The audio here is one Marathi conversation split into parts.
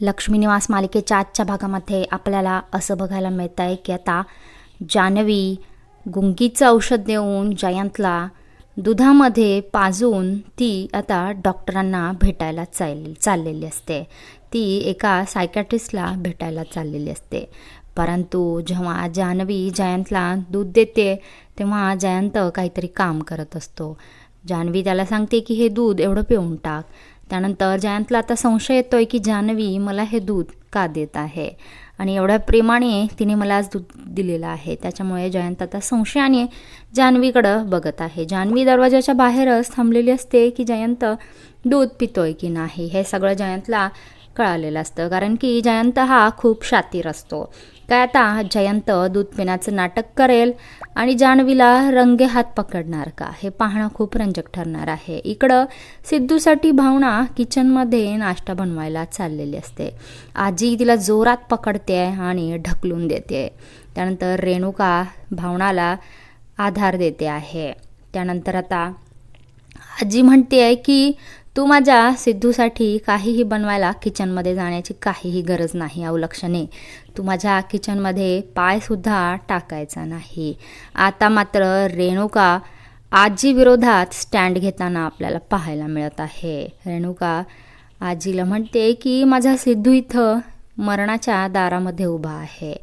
लक्ष्मी निवास मालिकेच्या आजच्या भागामध्ये आपल्याला असं बघायला मिळतं आहे की आता जान्हवी गुंगीचं औषध देऊन जयंतला दुधामध्ये पाजून ती आता डॉक्टरांना भेटायला चाल चाललेली असते. ती एका सायकॅट्रिस्टला भेटायला चाललेली असते. परंतु जेव्हा जान्हवी जयंतला दूध देते तेव्हा जयंत काहीतरी काम करत असतो. जान्हवी त्याला सांगते की हे दूध एवढं पिऊन टाक. त्यानंतर जयंतला आता संशय येतोय की जान्हवी मला हे दूध का देत आहे? आणि एवढ्या प्रेमाने तिने मला आज दूध दिलेलं आहे. त्याच्यामुळे जयंत आता संशयाने जान्हवीकडं बघत आहे. जान्हवी दरवाजाच्या बाहेरच थांबलेली असते की जयंत दूध पितोय की नाही? हे सगळं जयंतला कळालेलं असतं. कारण की जयंत हा खूप शातीर असतो. काय आता जयंत दूध पिण्याचं नाटक करेल आणि जान्हवीला रंगे हात पकडणार का? हे पाहणं खूप रंजक ठरणार आहे. इकडं सिद्धूसाठी भावना किचनमध्ये नाश्ता बनवायला चाललेली असते. आजी तिला जोरात पकडते आणि ढकलून देते. त्यानंतर रेणुका भावनाला आधार देते आहे. त्यानंतर आता आजी म्हणते आहे की तू माझ्या सिद्धूसाठी काहीही बनवायला किचनमध्ये जाण्याची काहीही गरज नाही अवलक्षणे. तू माझ्या किचनमध्ये पायसुद्धा टाकायचा नाही. आता मात्र रेणुका आजी विरोधात स्टँड घेताना आपल्याला पाहायला मिळत आहे. रेणुका आजीला म्हणते की माझा सिद्धू इथं मरणाच्या दारामध्ये उभा आहे.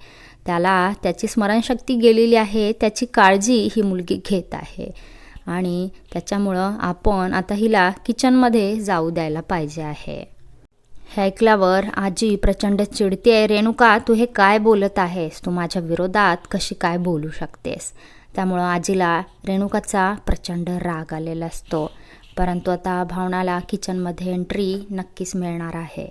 त्याला त्याची स्मरणशक्ती गेलेली आहे त्याची काळजी ही मुलगी घेत आहे. आणि त्याच्यामुळं आपण आता हिला किचनमध्ये जाऊ द्यायला पाहिजे आहे. हे ऐकल्यावर आजी प्रचंड चिडते आहे रेणुका तू हे काय बोलत आहेस? तू माझ्या विरोधात कशी काय बोलू शकतेस? त्यामुळं आजीला रेणुकाचा प्रचंड राग आलेला असतो. परंतु आता भावनाला किचनमध्ये एंट्री नक्कीच मिळणार आहे.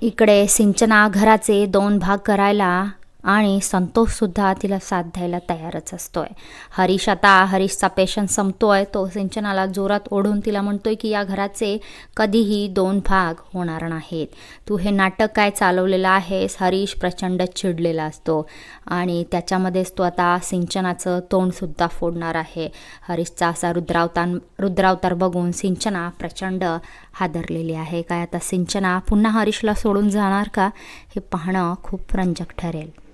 इकडे सिंचना घराचे दोन भाग करायला आणि संतोषसुद्धा तिला साथ द्यायला तयारच असतो आहे हरीश आता हरीशचा पेशंट आहे तो सिंचनाला जोरात ओढून तिला म्हणतोय की या घराचे कधीही दोन भाग होणार नाहीत. तू हे नाटक काय चालवलेलं आहेस? हरीश प्रचंड चिडलेला असतो. आणि त्याच्यामध्येच तो आता सिंचनाचं तोंडसुद्धा फोडणार आहे. हरीशचा असा रुद्रावतान रुद्रावतार बघून सिंचना प्रचंड हादरलेली आहे. काय आता सिंचना पुन्हा हरीशला सोडून जाणार का? हे पाहणं खूप रंजक ठरेल.